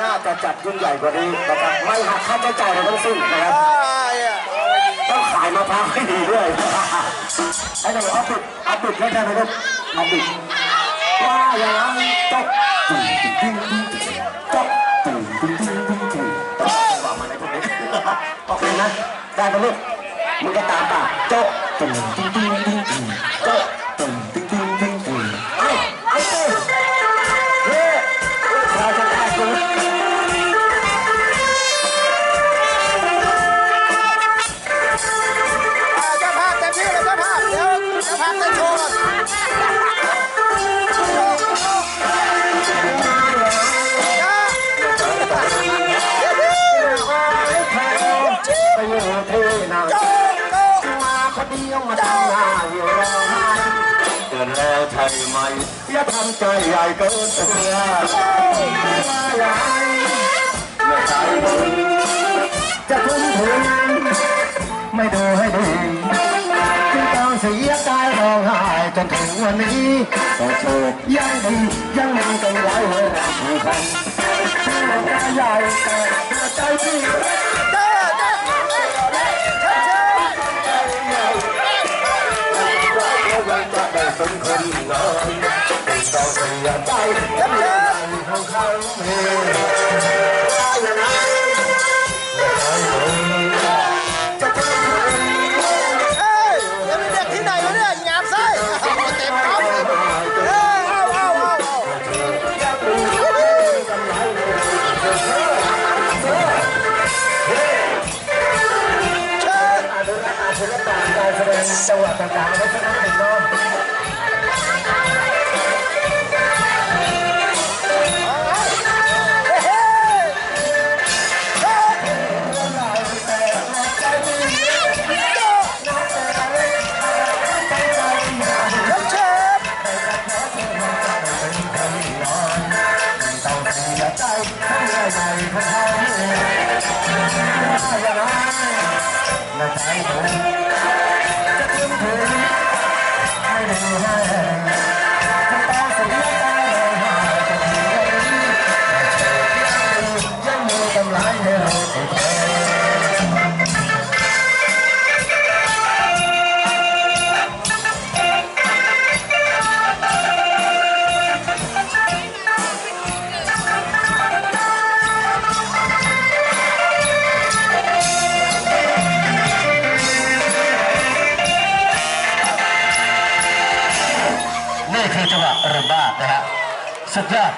หน้าจะจัดยิ่งใหญ่กว่านี้นะครับไม่หักค่าใช้จ่ายอะไรทั้งสิ้นนะครับต้องขายมะพร้าวให้ดีด้วยให้เราเอาปิดเอาปิดได้ไหมลูกเอาปิดว่าอย่างนั้นจบตึงตึงตึงจบตึงตึงตึงตึงตึงต้องบอกมาในพวกนี้โอเคนะได้ไหมลูกมึงก็ตามป่ะจบตึงตึงตึงตึงตึง เดียวมาทำหน้าอยู่ร้องไห้เกินแล้วใช่ไหมอย่าทำใจใหญ่เกินตัวว่าอย่าให้ไม่ใช่จะทุ่มเทไม่ดูให้ดีจึงต้องเสียใจร้องไห้จนถึงวันนี้แต่โชคยังดียังมีกันหลายเวลาผู้คนใหญ่แต่ใจพี่ ต้องเสียใจเชิญเชิญของเขาเองอย่ ใหญ่ของเขาเองอย่างนั้นไม่ใช่ผม หรือบ้านะฮะสุดยอด